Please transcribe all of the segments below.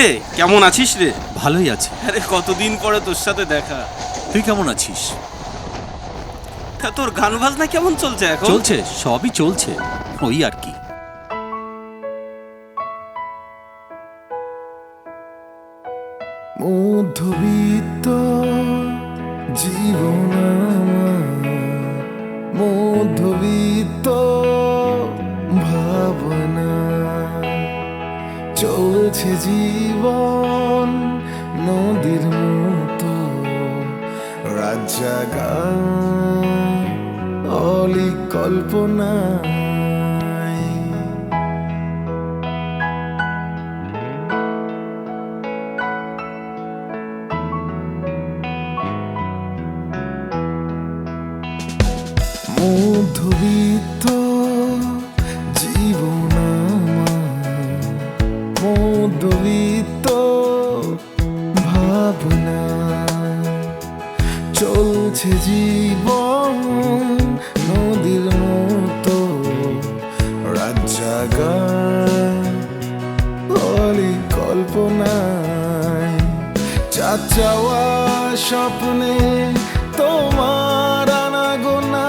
কিরে কেমন আছিস রে? ভালোই আছে। আরে কতদিন পরে তোর সাথে দেখা। তুই কেমন আছিস? তা তোর গান বাজনা কেমন চলছে এখন? চলছে সবই চলছে ওই আর কি। মধ্যবিত্ত জীবন মধ্যবিত্ত চলছে জীবন নদীর মতো। রাজ্জাগা অলি কল্পনায় মধ্যবিত্ত মধ্যবিত্ত ভাবনা। চলছে জীবন নদীর মতো। রাজ্জাগা অলি কল্পনায় চাঁদ চাওয়া স্বপ্নে তোমার আনাগোনা।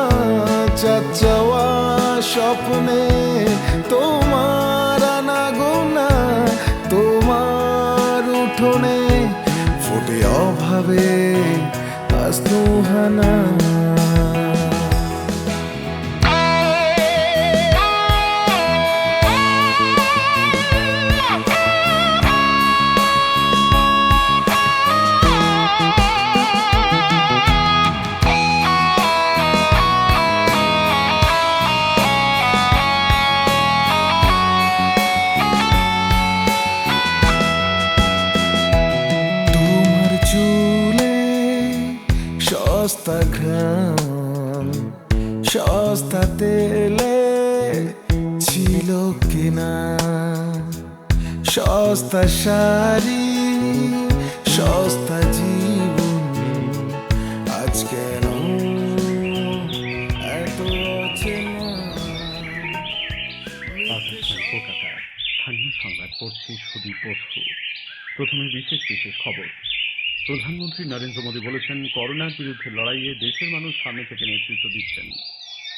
চাঁদ চাওয়া স্বপ্নে তোমার উঠোনে ফুটে অভাবে আস্তুহানা সস্তা ঘ্রাম সস্তা তেলে ছিল কেনা? সস্তা শাড়ি, সস্তা জীবন, আজ কেন এত কলকাতা স্থানীয় সংবাদ পড়ছি সুদীপ বসু। প্রথমে বিশেষ বিশেষ খবর। প্রধানমন্ত্রী নরেন্দ্র মোদী বলেছেন, করোনার বিরুদ্ধে লড়াইয়ে দেশের মানুষ সামনে থেকে নেতৃত্ব দিচ্ছেন।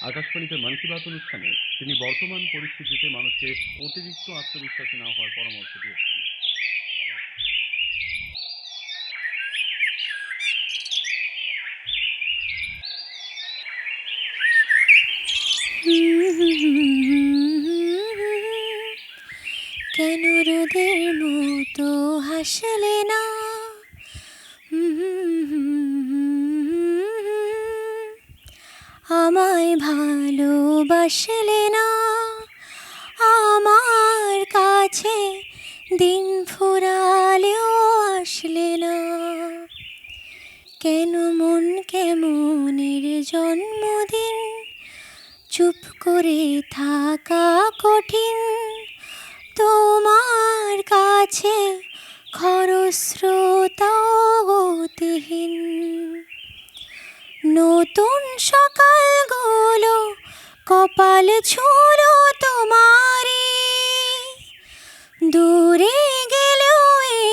আকাশবাণীতে মন কি বাত অনুষ্ঠানে তিনি বর্তমান পরিস্থিতিতে মানুষকে অতিরিক্ত আত্মবিশ্বাসী না হওয়ার পরামর্শ দিয়েছেন। কেন রোদের মতো হাসলে না? আমায় ভালোবাসলে না? আমার কাছে দিন ফুরালেও আসলে না। কেন মন কেমনের জন্মদিন? চুপ করে থাকা কঠিন। তোমার কাছে খরস্রোতা গতিহীন। নতুন কপাল ছুঁড়ো তোমারে। দূরে গেলেও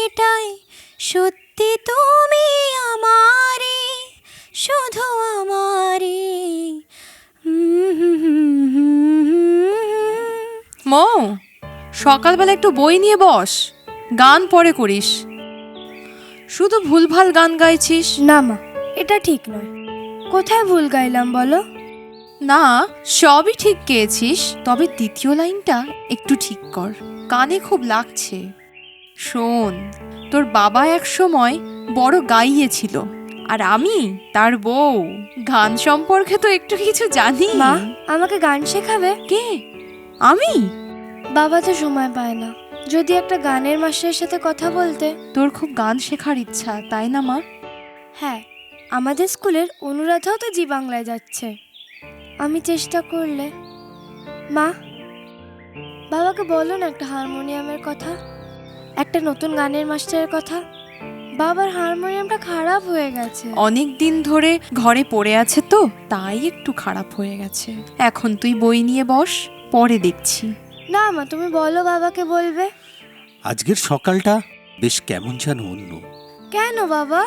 এটাই সত্যি তুমি আমারে শুধু আমারে। মৌ সকালবেলা একটু বই নিয়ে বস গান পরে করিস। শুধু ভুলভাল গান গাইছিস? না মা এটা ঠিক নয়। কোথায় ভুল গাইলাম বলো? না সবই ঠিক গেয়েছিস তবে দ্বিতীয় লাইনটা একটু ঠিক কর। কানে খুব লাগছে। শোন তোর বাবা এক সময় বড় গাইয়েছিল আর আমি তার বউ। গান সম্পর্কে তো একটু কিছু জানি। মা আমাকে গান শেখাবে? কে? আমি? বাবা তো সময় পায় না। যদি একটা গানের মাস্টারের সাথে কথা বলতে। তোর খুব গান শেখার ইচ্ছা তাই না মা? হ্যাঁ আমাদের স্কুলের অনুরাধাও তো জি বাংলায় যাচ্ছে। আমি চেষ্টা করলে। মা বাবাকে বলো না একটা হারমোনিয়ামের কথা। একটা নতুন গানের মাস্টারের কথা। বাবার হারমোনিয়ামটা খারাপ হয়ে গেছে। অনেক দিন ধরে ঘরে পড়ে আছে তো তাই একটু খারাপ হয়ে গেছে। এখন তুই বই নিয়ে বস পরে দেখছি। না মা তুমি বলো বাবাকে বলবে। আজকের সকালটা বেশ কেমন যেন অন্য। কেন বাবা?